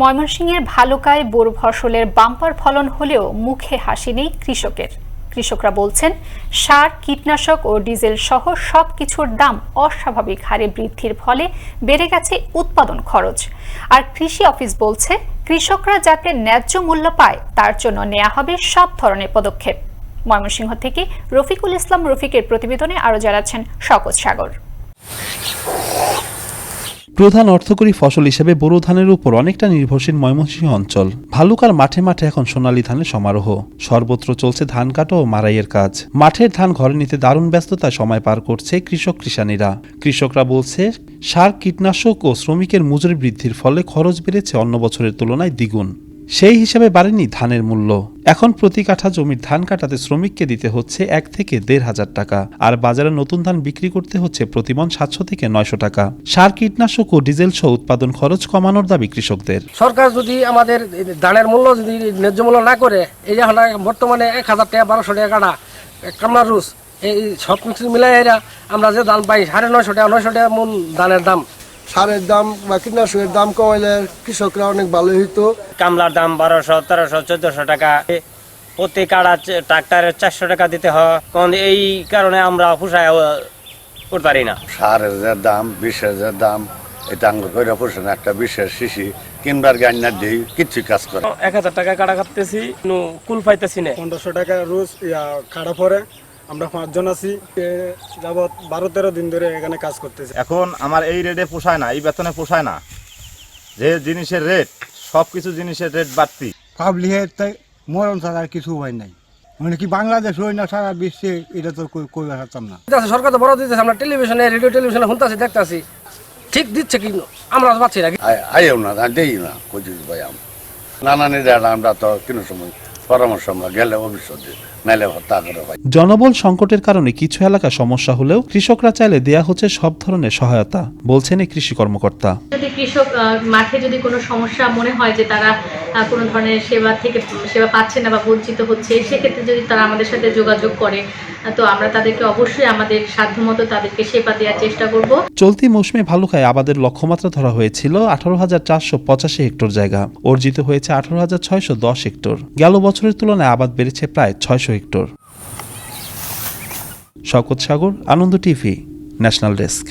ময়মনসিংহের ভালুকায় বোর ফসলের বাম্পার ফলন হলেও মুখে হাসি নেই কৃষকের। কৃষকরা বলছেন, সার, কীটনাশক ও ডিজেল সহ সব কিছুর দাম অস্বাভাবিক হারে বৃদ্ধির ফলে বেড়ে গেছে উৎপাদন খরচ। আর কৃষি অফিস বলছে, কৃষকরা যাতে ন্যায্য মূল্য পায়, তার জন্য নেওয়া হবে সব ধরনের পদক্ষেপ। ময়মনসিংহ থেকে রফিকুল ইসলাম রফিকের প্রতিবেদনে আরও জানাচ্ছেন শকত সাগর। প্রধান অর্থকরী ফসল হিসেবে বোরো ধানের উপর অনেকটা নির্ভরশীল ময়মনসিংহ অঞ্চল। ভালুকার মাঠে মাঠে এখন সোনালী ধানের সমারোহ। সর্বত্র চলছে ধান কাটা ও মারাইয়ের কাজ। মাঠের ধান ঘরে নিতে দারুণ ব্যস্ততায় সময় পার করছে কৃষক কৃষানীরা। কৃষকরা বলছে, সার, কীটনাশক ও শ্রমিকের মজুরি বৃদ্ধির ফলে খরচ বেড়েছে অন্য বছরের তুলনায় দ্বিগুণ। সেই হিসাবে বাড়েনি ধানের মূল্য। এখন প্রতি কাঠা জমির ধান কাটাতে শ্রমিককে দিতে হচ্ছে এক থেকে দেড় হাজার টাকা। আর বাজারে নতুন ধান বিক্রি করতে হচ্ছে প্রতিমন সাতশো থেকে নয়শো টাকা। সার, কীটনাশক ও ডিজেল সহ উৎপাদন খরচ কমানোর দাবি কৃষকদের। সরকার যদি আমাদের ধানের মূল্য যদি ন্যায্য মূল্য না করে, এই বর্তমানে এক হাজার টাকা, বারোশো টাকা কাটা কামলার রুস, এই সব কিছু মিলাই আমরা যে দাম পাই, সাড়ে নয়শো টাকা নয়শো টাকা মূল ধানের দাম। সারের দাম বা কীটনাশকের দাম কমাইলে কৃষকরা অনেক ভালো হইতো। কামলার দাম বারোশো তেরোশো চোদ্দশো টাকা। প্রতি কাড়া ট্রাক্টরের চারশো টাকা দিতে হয়। কারণ এই কারণে আমরা পোষায় করতে পারি না। সারের যে দাম বিষের যে দাম এটা আঙ্গ করে পোষণ একটা বিষের শিশি কিনবার গান্নার দিই কিচ্ছু কাজ করে এক হাজার টাকা কাটা কাটতেছি কুল পাইতেছি না। পনেরোশো টাকা রোজ ইয়া কাটা পরে। আমরা পাঁচজন আছি। যাবৎ বারো তেরো দিন ধরে এখানে কাজ করতেছি। এখন আমার এই রেটে পোষায় না এই বেতনে পোষায় না। যে জিনিসের রেট সব কিছু জিনিসের রেট বাড়তি। পাবলিকের তাই মরণ ছাড়া আর কিছু হয় নাই। মানে কি বাংলাদেশ হই না সারা বিশ্বে এটা তো কই- কই পারতাম না। সরকার তো বড় দিতেছে আমরা টেলিভিশনে রেডিও টেলিভিশনে শুনতেছি দেখতেছি। ঠিক দিচ্ছে কি আমরা পাচ্ছি না। আইও না দেই না কচিস ভাই আম নানা আমরা তো কোনো সময় পরামর্শ আমরা গেলে ভবিষ্যতে নাইলে হত্যা করে ভাই। জনবল সংকটের কারণে কিছু এলাকা সমস্যা হলেও কৃষকরা চাইলে দেয়া হচ্ছে সব ধরনের সহায়তা বলছেন এই কৃষি কর্মকর্তা। যদি কৃষক মাঠে যদি কোনো সমস্যা মনে হয় যে তারা কোনো ধরনের সেবা থেকে সেবা পাচ্ছে না বা বঞ্চিত হচ্ছে, সেক্ষেত্রে যদি তারা আমাদের সাথে যোগাযোগ করে তো আমরা তাদেরকে অবশ্যই আমাদের সাধ্যমতো তাদেরকে সেবা দেওয়ার চেষ্টা করব। চলতি মৌসুমে ভালুকায় আবাদের লক্ষ্যমাত্রা ধরা হয়েছিল আঠারো হাজার চারশো পঁচাশি হেক্টর জায়গা, অর্জিত হয়েছে আঠারো হাজার ছয়শো দশ হেক্টর। গেল বছরের তুলনায় আবাদ বেড়েছে প্রায় ছয়শো hectare. Shawkat Sagar, Ananda TV, national desk.